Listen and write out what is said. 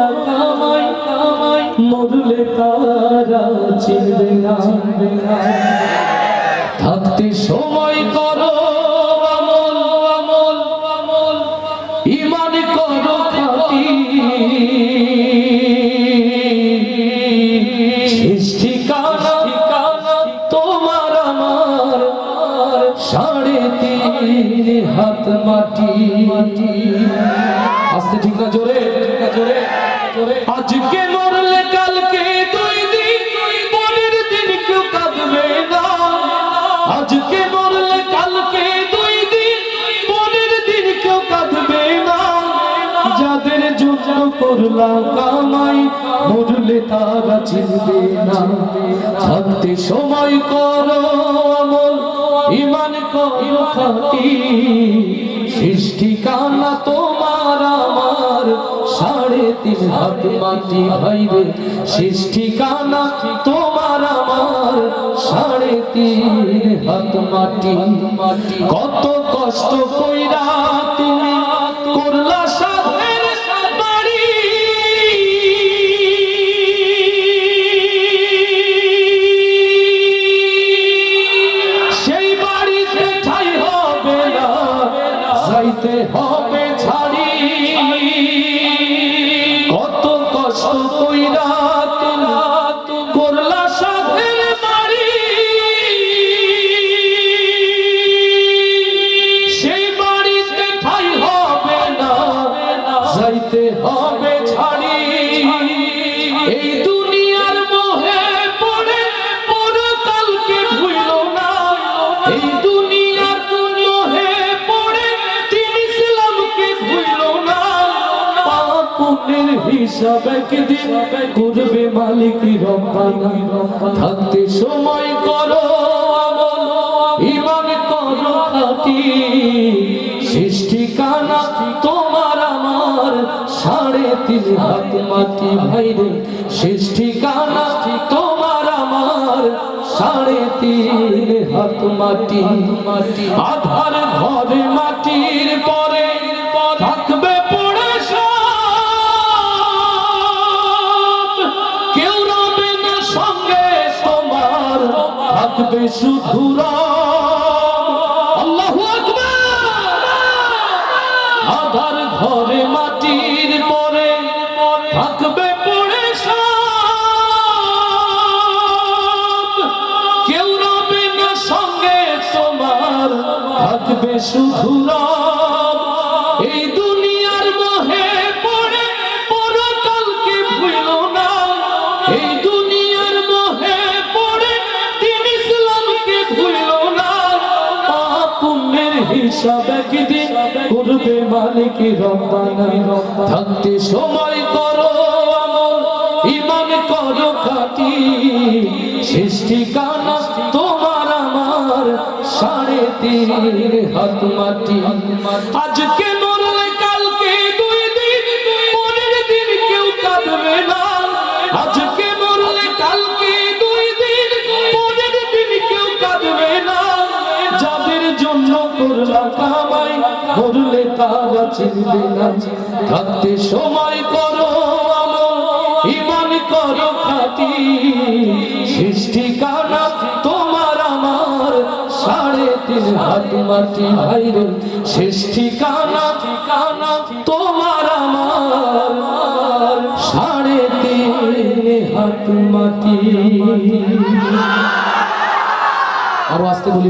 জন্য কামাই কামাই মরলে তারা চিনবে না। থাকতে সময় করো আমল আমল আমল। ইমান করো শেষ ঠিকানা ঠিকানা তোমার আমার সাড়ে তিন হাত মাটি মাটি। আস্তে ঠিক না, জোরে জোরে জোরে। আজকে মরলে কালকে দুই দিন, পরের দিন কেউ কাঁদবে না। আজকে মরলে কালকে দুই দিন, পরের দিন কেউ কাঁদবে না। যাদের জন্য করলা কামাই, মরলে তারা চিনবে না। থাকতে সময় করো ইমান করো খাটি। সৃষ্টি কানা তোমার আমার সাড়ে তিন হাত মাটি ভাইরে সৃষ্টি কানা তোমার আমার। সাড়ে তিন হাত মাটি। মাটি কত কষ্ট কইরা তুমি করলা যাইতে হবে পাপ হিসাব একদিন করবে মালিক রব্বানা। থাকতে সময় করো ইমান করো খাটি। সৃষ্টি কানা তোমার আমার, সাড়ে তিন হাত মাটি ভাইরে। সৃষ্টি কানা তোমার আমার, সাড়ে তিন হাত মাটি মাটি। আধার ঘরে মাটির পরে থাকবে শুধু আধার ঘরে মাটির পরে থাকবে পড়ে কেউ রবে না সঙ্গে তোমার থাকবে শুধু। এই দুনিয়ার মোহে পড়ে পরকালকে না। এই হিসাব একদিন করবে মালিক রব্বানা। থাকতে সময় করো আমল ইমান করো খাটি। সৃষ্টি কানা তোমার আমার সাড়ে তিন হাত মাটি। আজকে চিনবে না। থাকতে সময় করো ইমান করো খাটি। সৃষ্টি কানা তোমার আমার, সাড়ে তিন হাত মাটি। ভাইরে সৃষ্টি কানা ঠিকানা তোমার আমার, সাড়ে তিন হাত মাটি। আরও আজকে বলি।